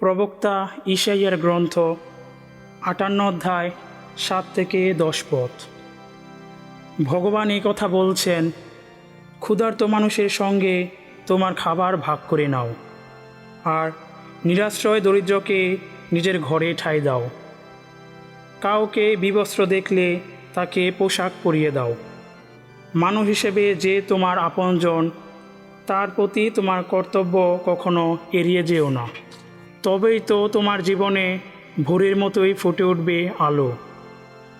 প্রবক্তা ইসাইয়ার গ্রন্থ, আটান্ন অধ্যায়, সাত থেকে দশ পথ। ভগবান এই কথা বলছেন, ক্ষুধার্ত মানুষের সঙ্গে তোমার খাবার ভাগ করে নাও, আর নিরাশ্রয় দরিদ্রকে নিজের ঘরে ঠাঁই দাও। কাউকে বিবস্ত্র দেখলে তাকে পোশাক পরিয়ে দাও। মানুষ হিসেবে যে তোমার আপনজন, তার প্রতি তোমার কর্তব্য কখনো এড়িয়ে যেও না। তবেই তো তোমার জীবনে ভোরের মতোই ফুটে উঠবে আলো।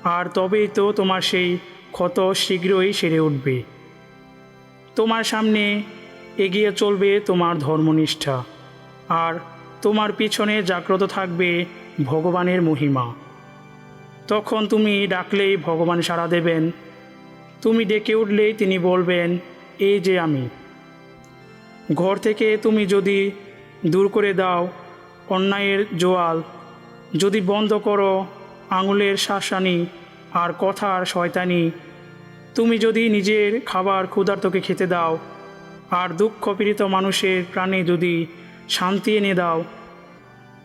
আর তবেই তো তোমার সেই ক্ষত শীঘ্রই সেরে উঠবে। তোমার সামনে এগিয়ে চলবে তোমার ধর্মনিষ্ঠা, আর তোমার পিছনে জাগ্রত থাকবে ভগবানের মহিমা। তখন তুমি ডাকলেই ভগবান সাড়া দেবেন। তুমি ডেকে উঠলেই তিনি বলবেন, এই যে আমি। ঘর থেকে তুমি যদি দূর করে দাও অন্যায়ের জোয়াল। যদি বন্ধ করো আঙুলের শাসানি আর কথার শয়তানি, তুমি যদি নিজের খাবার ক্ষুধার্তকে খেতে দাও আর দুঃখ পীড়িত মানুষের প্রাণে যদি শান্তি এনে দাও,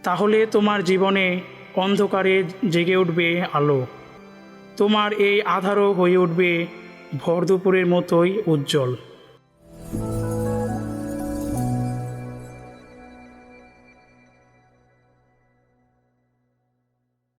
তাহলে তোমার জীবনে অন্ধকারে জেগে উঠবে আলো। তোমার এই আধারও হয়ে উঠবে ভর দুপুরের মতোই উজ্জ্বল।